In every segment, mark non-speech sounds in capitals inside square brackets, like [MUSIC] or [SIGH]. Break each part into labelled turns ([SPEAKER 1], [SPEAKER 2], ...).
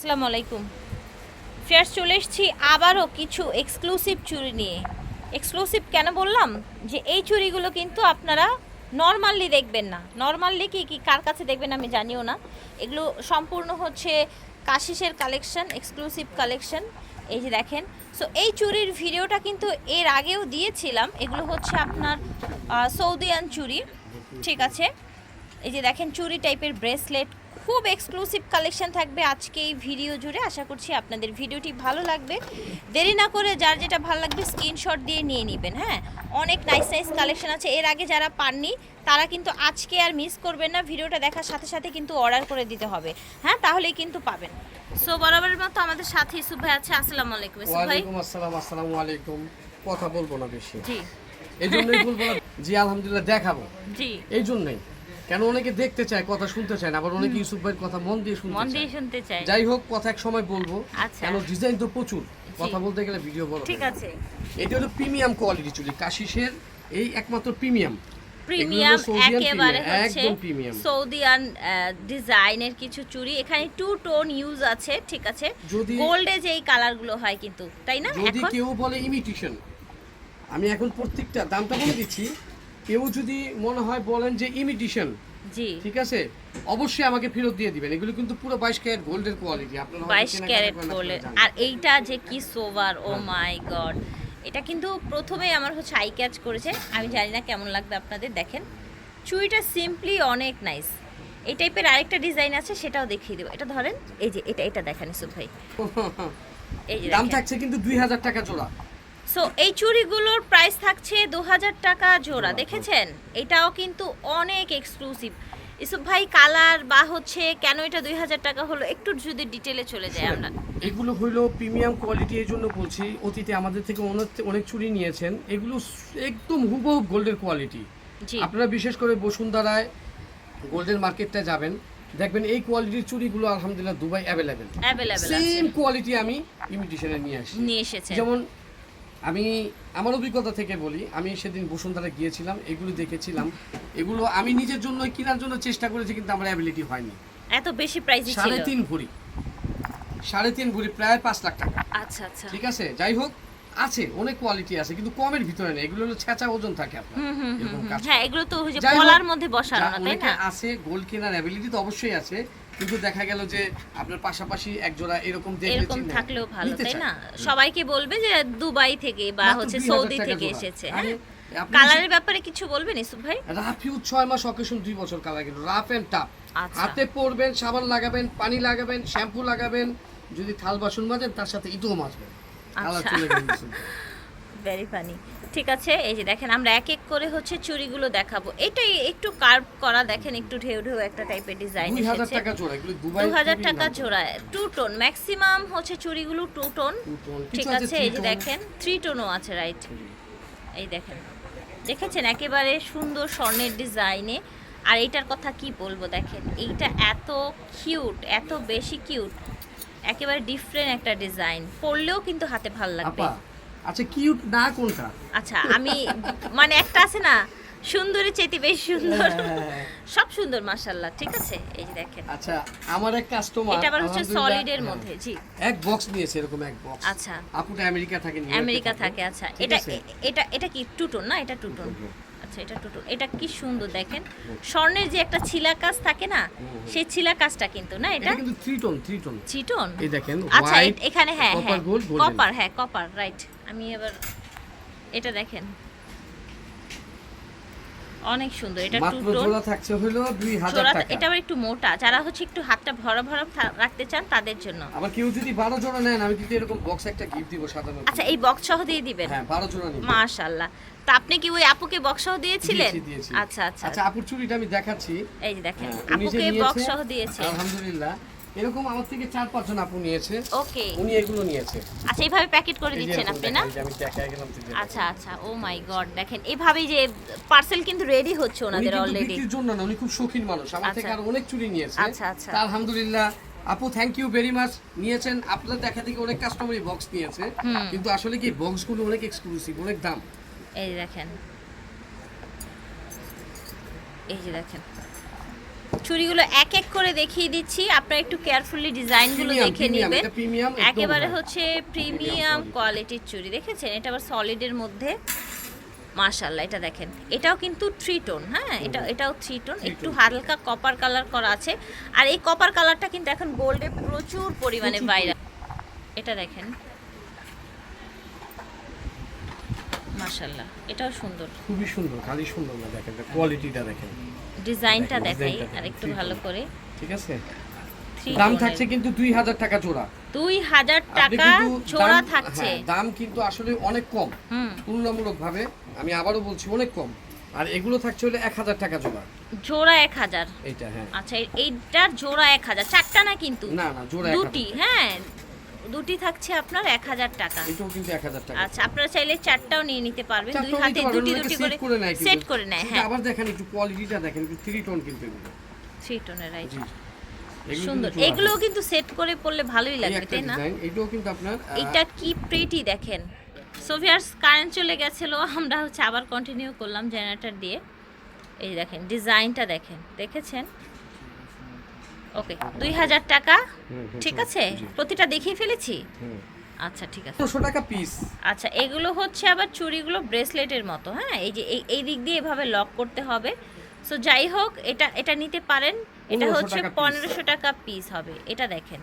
[SPEAKER 1] আসসালামু আলাইকুম। ফ্রেন্ডস চলে এসেছি আবারও কিছু এক্সক্লুসিভ চুড়ি নিয়ে। এক্সক্লুসিভ কেন বললাম? যে এই চুড়িগুলো কিন্তু আপনারা নর্মালি দেখবেন না। নর্মালি কি কি, কার কাছে দেখবেন আমি জানিও না। এগুলো সম্পূর্ণ হচ্ছে কাশিসের কালেকশন এক্সক্লুসিভ কালেকশন এই যে দেখেন। সো এই চুরির ভিডিওটা কিন্তু এর আগেও দিয়েছিলাম। এগুলো হচ্ছে আপনার সৌদিয়ান চুরি। ঠিক আছে? এই যে দেখেন, চুরি টাইপের ব্রেসলেট খুব এক্সক্লুসিভ কালেকশন থাকবে আজকে এই ভিডিও জুড়ে। আশা করছি আপনাদের ভিডিওটি ভালো লাগবে। দেরি না করে যার যেটা ভালো লাগবে স্ক্রিনশট দিয়ে নিয়ে নেবেন হ্যাঁ? অনেক নাইস নাইস কালেকশন আছে। এর আগে যারা পাননি তারা কিন্তু আজকে আর মিস করবেন না। ভিডিওটা দেখার সাথে সাথে কিন্তু অর্ডার করে দিতে হবে হ্যাঁ? তাহলেই কিন্তু পাবেন। সো বরাবরের মতো আমাদের সাথে ইসুফ ভাই আছে। আসসালামু আলাইকুম ইসুফ ভাই।
[SPEAKER 2] ওয়ালাইকুম আসসালাম আসসালামু আলাইকুম। কথা বলব না বেশি।
[SPEAKER 1] জি।
[SPEAKER 2] এই জন্যই বলব জি আলহামদুলিল্লাহ দেখাবো।
[SPEAKER 1] জি।
[SPEAKER 2] এই জন্যই। কেন অনেকে দেখতে চায় কথা শুনতে চায় না আবার অনেকে ইউসুফ ভাইয়ের কথা মন দিয়ে শুনতে
[SPEAKER 1] মন
[SPEAKER 2] চায়।
[SPEAKER 1] দিয়ে শুনতে চাই
[SPEAKER 2] যাই হোক কথা এক সময় বলব।
[SPEAKER 1] আচ্ছা।
[SPEAKER 2] কেন ডিজাইন তো প্রচুর কথা বলতে গেলে ভিডিও বড়
[SPEAKER 1] ঠিক আছে।
[SPEAKER 2] এটা হলো প্রিমিয়াম কোয়ালিটি চুলি কাশিসের এই একমাত্র প্রিমিয়াম।
[SPEAKER 1] একেবারে হচ্ছে। ডিজাইনের কিছু চুড়ি। এখানে টু টোন ইউজ আছে ঠিক আছে।
[SPEAKER 2] যদি-
[SPEAKER 1] গোল্ডে যেই কালারগুলো হয় কিন্তু তাই না?
[SPEAKER 2] যদি কেউ বলে ইমিটেশন আমি এখন প্রত্যেকটা দামটা বলে দিচ্ছি কেউ যদি মনে হয় বলেন যে ইমিটেশন
[SPEAKER 1] জি।
[SPEAKER 2] ঠিক আছে? অবশ্যই আমাকে ফেরত দিয়ে দিবেন। এগুলো কিন্তু পুরো বাইশ ক্যারেট গোল্ডের কোয়ালিটি আপনারা
[SPEAKER 1] ক্যারেট গোল্ডের। আর এইটা যে কি সোভার ও। মাই গড এটা কিন্তু প্রথমে আমার হচ্ছে আই ক্যাচ করেছে। আমি জানি না কেমন লাগবে আপনাদের দেখেন। চুড়িটা সিম্পলি অনেক নাইস এই টাইপের আরেকটা ডিজাইন আছে সেটাও দেখিয়ে দেবো। এটা ধরেন এই যে এটা এটা দেখেন ইসুফ ভাই। [LAUGHS] এই যে
[SPEAKER 2] দাম থাকছে কিন্তু দুই হাজার টাকা জোড়া।
[SPEAKER 1] সো এই চুড়িগুলোর প্রাইস থাকছে দু হাজার টাকা জোড়া দেখেছেন? এটাও কিন্তু অনেক এক্সক্লুসিভ ইসুফ ভাই কালার বা হচ্ছে কেন এটা দুই হাজার টাকা হলো একটু যদি ডিটেলে চলে যাই আমরা
[SPEAKER 2] এগুলো হইল প্রিমিয়াম কোয়ালিটি এই জন্য বলছি অতীতে আমাদের থেকে অনেক অনেক চুরি নিয়েছেন এগুলো একদম হুবহু গোল্ডের কোয়ালিটি আপনারা বিশেষ করে বসুন্ধরায় গোল্ডের মার্কেটটা যাবেন দেখবেন এই কোয়ালিটির চুড়িগুলো আলহামদুলিল্লাহ Dubai available
[SPEAKER 1] available
[SPEAKER 2] same quality আমি ইমিটেশনে নিয়ে আসি
[SPEAKER 1] নিয়ে এসেছেন।
[SPEAKER 2] যেমন আমি আমার অভিজ্ঞতা থেকে বলি আমি সেদিন বসুন্ধরা গিয়েছিলাম এগুলো দেখেছিলাম। এগুলো আমি নিজের জন্য কেনার জন্য চেষ্টা করেছি কিন্তু আমার অ্যাবিলিটি হয়নি।
[SPEAKER 1] এত বেশি প্রাইসই ছিল?
[SPEAKER 2] সাড়ে তিন ভরি। সাড়ে তিন ভরি প্রায় পাঁচ লাখ টাকা।
[SPEAKER 1] আচ্ছা আচ্ছা।
[SPEAKER 2] ঠিক আছে? যাই হোক আছে অনেক কোয়ালিটি আছে কিন্তু কমের ভিতরে নেই। এগুলো হলো ছেঁচা ওজন থাকে আপনার।
[SPEAKER 1] হ্যাঁ এগুলো তো ওই যে মধ্যে বসানো না তাই না?
[SPEAKER 2] আছে গোল্ড কেনার অ্যাবিলিটি তো অবশ্যই আছে কিন্তু দেখা গেল যে আপনার পাশাপাশি এক জোড়া এরকম
[SPEAKER 1] এরকম থাকলেও ভালো তাই না? সবাইকে বলবে যে দুবাই থেকে বা হচ্ছে সৌদি থেকে এসেছে হ্যাঁ? কালারের ব্যাপারে কিছু বলবেন ইসুফ ভাই?
[SPEAKER 2] রাফিউ ছয় মাস অকেশন দুই বছর কালার কিন্তু। রাফ এন্ড
[SPEAKER 1] আচ্ছা।
[SPEAKER 2] হাতে পরবেন সাবান লাগাবেন পানি লাগাবেন শ্যাম্পু লাগাবেন যদি থাল বাসন মাজেন তার সাথে ইটও মাজবেন।
[SPEAKER 1] আচ্ছা। [LAUGHS] ভেরি ফানি ঠিক আছে এই যে দেখেন আমরা এক এক করে হচ্ছে চুড়িগুলো দেখাবো। এটাই একটু কার্ভ করা দেখেন একটু ঢেউ ঢেউ একটা টাইপের ডিজাইন এসেছে। দু হাজার টাকা। জোড়া টু টোন ম্যাক্সিমাম হচ্ছে চুড়িগুলো টু টোন ঠিক
[SPEAKER 2] আছে
[SPEAKER 1] এই যে দেখেন থ্রি টোনও আছে রাইট এই দেখেন দেখেছেন? একেবারে সুন্দর স্বর্ণের ডিজাইনে আর এইটার কথা কি বলব দেখেন এইটা এত কিউট এত বেশি কিউট একেবারে ডিফারেন্ট একটা ডিজাইন পরলেও কিন্তু হাতে ভালো লাগবে।
[SPEAKER 2] আচ্ছা কিউট না কোনটা?
[SPEAKER 1] আচ্ছা আমি মানে একটা আছে না সুন্দরী চেতি বেশ সুন্দর।
[SPEAKER 2] হ্যাঁ।
[SPEAKER 1] সব সুন্দর মাশাল্লাহ ঠিক আছে? এই যে দেখেন।
[SPEAKER 2] আচ্ছা আমার এক কাস্টমার
[SPEAKER 1] এটা আবার হচ্ছে সলিডের মধ্যে জি।
[SPEAKER 2] এক বক্স নিয়েছে এরকম এক বক্স
[SPEAKER 1] আচ্ছা।
[SPEAKER 2] আপুটা আমেরিকা থাকে
[SPEAKER 1] আমেরিকা থাকে। আচ্ছা। এটা এটা এটা কি টুটন না? এটা টুটন। আচ্ছা এটা টুটন। এটা কি সুন্দর দেখেন। স্বর্ণের যে একটা ছিলা কাজ থাকে না সেই ছিলা কাজটা কিন্তু না এটা?
[SPEAKER 2] এটা কিন্তু থ্রি টোন থ্রি টোন
[SPEAKER 1] চিটন
[SPEAKER 2] এই দেখেন
[SPEAKER 1] আচ্ছা এখানে হ্যাঁ হ্যাঁ। কপার হ্যাঁ কপার রাইট আমি এবার এটা দেখেন। অনেক সুন্দর। এটা
[SPEAKER 2] মাত্র
[SPEAKER 1] টুটন
[SPEAKER 2] থাকছে হলো দুই হাজার
[SPEAKER 1] জোড়া
[SPEAKER 2] টাকা।
[SPEAKER 1] এটা আবার একটু মোটা। যারা হচ্ছে একটু হাতটা ভরা ভরা রাখতে চান তাদের জন্য।
[SPEAKER 2] আবার কেউ যদি বারো জোড়া নেন আমি কিন্তু এরকম বক্স একটা গিফট দিব সাধারণত।
[SPEAKER 1] আচ্ছা এই বক্স সহ দিয়ে দিবেন?
[SPEAKER 2] হ্যাঁ বারো জোড়া নিব।
[SPEAKER 1] মাশাআল্লাহ। তা আপনি কি ওই আপুকে বক্স সহ দিয়েছিলেন?
[SPEAKER 2] দিয়েছি, দিয়েছি।
[SPEAKER 1] আচ্ছা আচ্ছা।
[SPEAKER 2] আচ্ছা আপুর চুরিটা আমি দেখাচ্ছি।
[SPEAKER 1] এই যে দেখেন
[SPEAKER 2] হ্যাঁ,
[SPEAKER 1] আপুকে বক্স সহ দিয়েছে।
[SPEAKER 2] আলহামদুলিল্লাহ। এরকম আমার থেকে চার পাঁচজন আপু নিয়েছে।
[SPEAKER 1] ওকে।
[SPEAKER 2] উনি এগুলো নিয়েছে।
[SPEAKER 1] আচ্ছা এইভাবে প্যাকেট করে দিচ্ছেন আপনি না?
[SPEAKER 2] আমি গেলাম
[SPEAKER 1] আচ্ছা আচ্ছা ও মাই গড দেখেন এভাবেই যে পার্সেল কিন্তু রেডি হচ্ছে ওনাদের অলরেডি
[SPEAKER 2] বিক্রির জন্য না উনি খুব শৌখিন মানুষ। আমার
[SPEAKER 1] আচ্ছা।
[SPEAKER 2] থেকে আর অনেক চুরি নিয়েছে।
[SPEAKER 1] আচ্ছা, আচ্ছা।
[SPEAKER 2] তা আলহামদুলিল্লাহ আপু থ্যাংক ইউ ভেরি মাচ নিয়েছেন আপনার দেখা থেকে অনেক কাস্টমারই বক্স নিয়েছে। কিন্তু আসলে কি বক্সগুলো অনেক এক্সক্লুসিভ অনেক দাম।
[SPEAKER 1] এই দেখেন। এই যে দেখেন। চুড়িগুলো এক এক করে দেখিয়ে দিচ্ছি। আপনারা একটু কেয়ারফুলি ডিজাইনগুলো দেখে নেবেন। একেবারে। হচ্ছে প্রিমিয়াম কোয়ালিটির চুড়ি। দেখেছেন? এটা আবার সলিডের মধ্যে। মাশাল্লাহ এটা দেখেন। এটাও কিন্তু থ্রি টোন হ্যাঁ? এটা এটাও থ্রি টোন একটু হালকা কপার কালার করা আছে। আর এই কপার কালারটা কিন্তু এখন গোল্ডে প্রচুর পরিমাণে বাইরে এটা দেখেন। মাশাল্লাহ এটাও সুন্দর।
[SPEAKER 2] খুবই সুন্দর খালি সুন্দর না দেখেন। কোয়ালিটিটা দেখেন।
[SPEAKER 1] ডিজাইনটা দেখাই আর একটু ভালো করে।
[SPEAKER 2] ঠিক আছে? দাম থাকছে কিন্তু দুই হাজার টাকা জোড়া।
[SPEAKER 1] দুই হাজার
[SPEAKER 2] আপনি
[SPEAKER 1] টাকা জোড়া থাকছে।
[SPEAKER 2] হ্যাঁ, দাম কিন্তু আসলে অনেক কম।
[SPEAKER 1] হুম।
[SPEAKER 2] তুলনামূলক ভাবে আমি আবারও বলছি অনেক কম। আর এগুলো থাকছে হলে এক হাজার টাকা জোড়া।
[SPEAKER 1] জোড়া এক হাজার।
[SPEAKER 2] এইটা হ্যাঁ।
[SPEAKER 1] আচ্ছা এইটার জোড়া এক হাজার। চারটা না কিন্তু?
[SPEAKER 2] না না জোড়া
[SPEAKER 1] দুটি হ্যাঁ দুটি থাকছে আপনার এক হাজার টাকা।
[SPEAKER 2] এটাও কিন্তু এক হাজার টাকা।
[SPEAKER 1] আচ্ছা আপনারা চাইলে চারটাও নিয়ে নিতে পারবেন। দুই হাতে দুটি দুটি
[SPEAKER 2] set
[SPEAKER 1] করে। সেট করে নেয় হ্যাঁ।
[SPEAKER 2] আবার দেখেন একটু কোয়ালিটিটা দেখেন একটু থ্রি টোন কিন্তু
[SPEAKER 1] থ্রি টোনের রাইট
[SPEAKER 2] জি। এগুলো
[SPEAKER 1] সুন্দর।
[SPEAKER 2] কিন্তু
[SPEAKER 1] এগুলোও কিন্তু সেট করে পড়লে ভালোই লাগবে তাই না?
[SPEAKER 2] এটাও কিন্তু আপনার
[SPEAKER 1] এটা কি প্রিটি দেখেন। সোভিয়ার্স কারেন্ট চলে গেছিল আমরা হচ্ছে আবার কন্টিনিউ করলাম জেনারেটর দিয়ে। এই দেখেন ডিজাইনটা দেখেন দেখেছেন? ওকে দুই হাজার টাকা? ঠিক আছে? প্রতিটা দেখিয়ে ফেলেছি? আচ্ছা ঠিক আছে।
[SPEAKER 2] পনেরোশো টাকা পিস
[SPEAKER 1] আচ্ছা এগুলো হচ্ছে আবার চুড়িগুলো ব্রেসলেটের মতো হ্যাঁ? এই যে এই এই দিক দিয়ে এভাবে লক করতে হবে। সো যাই হোক এটা এটা নিতে পারেন। এটা হচ্ছে পনেরোশো টাকা পিস হবে। এটা দেখেন।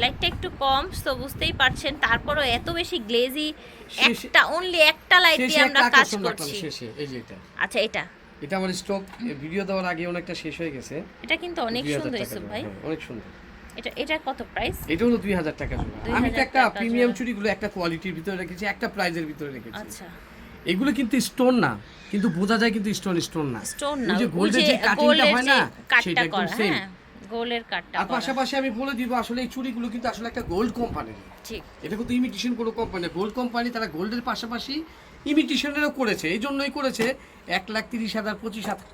[SPEAKER 1] লাইটটা একটু কম তো বুঝতেই পারছেন। তারপরও এত বেশি গ্লেজি একটা অনলি একটা লাইট দিয়ে আমরা কাজ করছি। আচ্ছা এটা।
[SPEAKER 2] এটা আমার স্টক ভিডিও দেওয়ার আগে অনেকটা শেষ হয়ে গেছে।
[SPEAKER 1] এটা কিন্তু অনেক সুন্দর ইউসুফ ভাই।
[SPEAKER 2] হ্যাঁ, অনেক সুন্দর।
[SPEAKER 1] এটা এটা কত প্রাইস
[SPEAKER 2] এটা হলো দুই হাজার টাকা জোড়া। আমি তো একটা প্রিমিয়াম। চুড়িগুলো একটা কোয়ালিটির ভিতরে রেখেছি একটা প্রাইজের ভিতরে রেখেছি।
[SPEAKER 1] আচ্ছা।
[SPEAKER 2] এগুলো কিন্তু স্টোন না কিন্তু বোঝা যায় কিন্তু স্টোন স্টোন না।
[SPEAKER 1] স্টোন না
[SPEAKER 2] যে গোল্ডের
[SPEAKER 1] যে
[SPEAKER 2] কাটিংটা হয় না সেটা একদম সেম
[SPEAKER 1] গোল্ডের কাটটা
[SPEAKER 2] আর পাশাপাশি আমি বলে দিব আসলে এই চুড়িগুলো কিন্তু আসলে একটা গোল্ড কোম্পানির
[SPEAKER 1] ঠিক।
[SPEAKER 2] এটা কিন্তু ইমিটেশন কোনো কোম্পানি গোল্ড কোম্পানি তারা গোল্ডের পাশাপাশি ইমিটেশনেরও করেছে এই জন্যই করেছে। এক লাখ তিরিশ হাজার পঁচিশ হাজার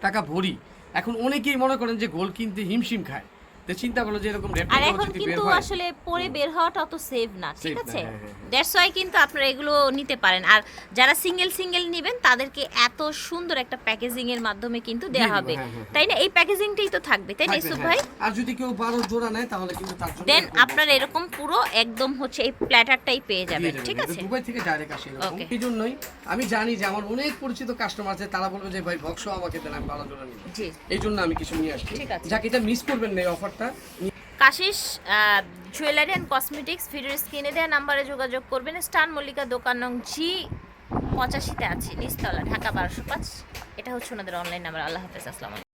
[SPEAKER 2] টাকা ভরি। এখন অনেকেই মনে করেন যে গোল কিনতে হিমশিম খায়। তো চিন্তা করল যে এরকম
[SPEAKER 1] আর এখন কিন্তু আসলে পরে বের হওয়াটা অত সেভ না ঠিক আছে?
[SPEAKER 2] হ্যাঁ, হ্যাঁ, হ্যাঁ।
[SPEAKER 1] দ্যাটস ওয়াই কিন্তু আপনারা এগুলো নিতে পারেন। আর যারা সিঙ্গেল সিঙ্গেল নেবেন তাদেরকে এত সুন্দর একটা প্যাকেজিং এর মাধ্যমে কিন্তু হবে।
[SPEAKER 2] হ্যাঁ, হ্যাঁ,
[SPEAKER 1] তাই না? এই প্যাকেজিংটাই তো থাকবে তাই না ইসুফ ভাই?
[SPEAKER 2] আর যদি কেউ বারো জোড়া নেয় তাহলে কিন্তু তার জন্য
[SPEAKER 1] দেন আপনারা এরকম পুরো একদম হচ্ছে এই প্ল্যাটারটাই পেয়ে যাবেন ঠিক আছে?
[SPEAKER 2] দুবাই থেকে ডাইরেক্ট আসে এরকম। এই জন্যই আমি জানি যে আমার অনেক পরিচিত কাস্টমার আছে তারা বলবে যে ভাই বক্স আমাকে দেন আমি বারো জোড়া নিব।
[SPEAKER 1] জি।
[SPEAKER 2] এই জন্য আমি কিছু নিয়ে আসছি। যাকে এটা মিস করবেন না এই অফারটা
[SPEAKER 1] কাশিস জুয়েলারি অ্যান্ড কসমেটিক্স ভিডিওর স্ক্রিনে দেওয়া নাম্বারে যোগাযোগ করবেন। স্টান মল্লিকা দোকান নং জি, পঁচাশিতে আছে, নিচতলা, ঢাকা বারোশো পাঁচ। এটা হচ্ছে ওনাদের অনলাইন নাম্বার আল্লাহ হাফেজ, আসসালাম